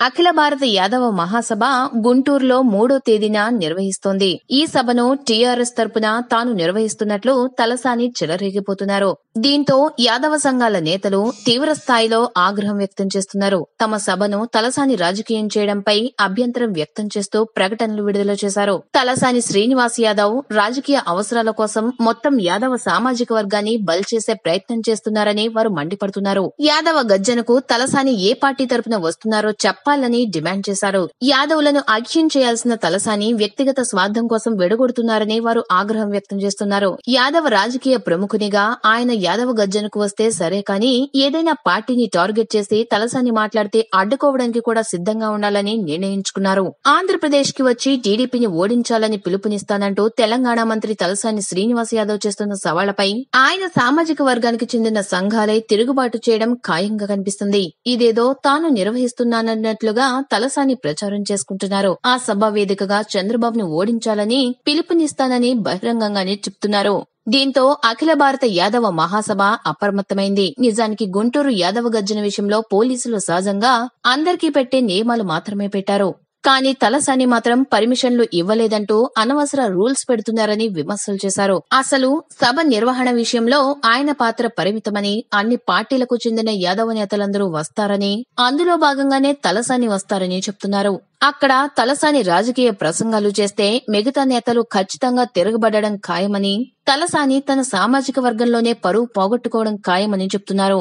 అఖిల భారత యాదవ మహాసభ గుంటూరులో మూడో తేదీన నిర్వహిస్తోంది. ఈ సభను టీఆర్ఎస్ తరపున తాను నిర్వహిస్తున్నట్లు తలసాని చెలరేగిపోతున్నారు. దీంతో యాదవ సంఘాల నేతలు తీవ్ర స్థాయిలో ఆగ్రహం వ్యక్తం చేస్తున్నారు. తమ సభను తలసాని రాజకీయం చేయడంపై అభ్యంతరం వ్యక్తం చేస్తూ ప్రకటనలు విడుదల చేశారు. తలసాని శ్రీనివాస్ యాదవ్ రాజకీయ అవసరాల కోసం మొత్తం యాదవ సామాజిక వర్గాన్ని బల్ చేసే ప్రయత్నం చేస్తున్నారని వారు మండిపడుతున్నారు. యాదవ గజ్జనకు తలసాని ఏ పార్టీ తరపున వస్తున్నారో చెప్పాలని డిమాండ్ చేశారు. యాదవులను ఐక్యం చేయాల్సిన తలసాని వ్యక్తిగత స్వార్థం కోసం వెడగొడుతున్నారని వారు ఆగ్రహం వ్యక్తం చేస్తున్నారు. యాదవ రాజకీయ ప్రముఖునిగా ఆయన యాదవ గర్జనకు వస్తే సరే కానీ ఏదైనా పార్టీని టార్గెట్ చేసి తలసాని మాట్లాడితే అడ్డుకోవడానికి కూడా సిద్ధంగా ఉండాలని నిర్ణయించుకున్నారు. ఆంధ్రప్రదేశ్కి వచ్చి టీడీపీని ఓడించాలని పిలుపునిస్తానంటూ తెలంగాణ మంత్రి తలసాని శ్రీనివాస్ యాదవ్ చేస్తున్న సవాళ్ళపై ఆయన సామాజిక వర్గానికి చెందిన సంఘాలే తిరుగుబాటు చేయడం ఖాయంగా కనిపిస్తుంది. ఇదేదో తాను నిర్వహిస్తున్నానన్నట్లుగా తలసాని ప్రచారం చేసుకుంటున్నారు. ఆ సభ వేదికగా చంద్రబాబును ఓడించాలని పిలుపునిస్తానని బహిరంగంగానే చెప్తున్నారు. దీంతో అఖిల భారత యాదవ మహాసభ అప్రమత్తమైంది. నిజానికి గుంటూరు యాదవ గర్జన విషయంలో పోలీసులు సహజంగా అందరికీ పెట్టే నియమాలు మాత్రమే పెట్టారు. కానీ తలసాని మాత్రం పర్మిషన్లు ఇవ్వలేదంటూ అనవసర రూల్స్ పెడుతున్నారని విమర్శలు చేశారు. అసలు సభ నిర్వహణ విషయంలో ఆయన పాత్ర పరిమితమని అన్ని పార్టీలకు చెందిన యాదవ నేతలందరూ వస్తారని అందులో భాగంగానే తలసాని వస్తారని చెప్తున్నారు. అక్కడ తలసాని రాజకీయ ప్రసంగాలు చేస్తే మిగతా నేతలు ఖచ్చితంగా తిరగబడడం ఖాయమని తలసాని తన సామాజిక వర్గంలోనే పరువు పోగొట్టుకోవడం ఖాయమని చెప్తున్నారు.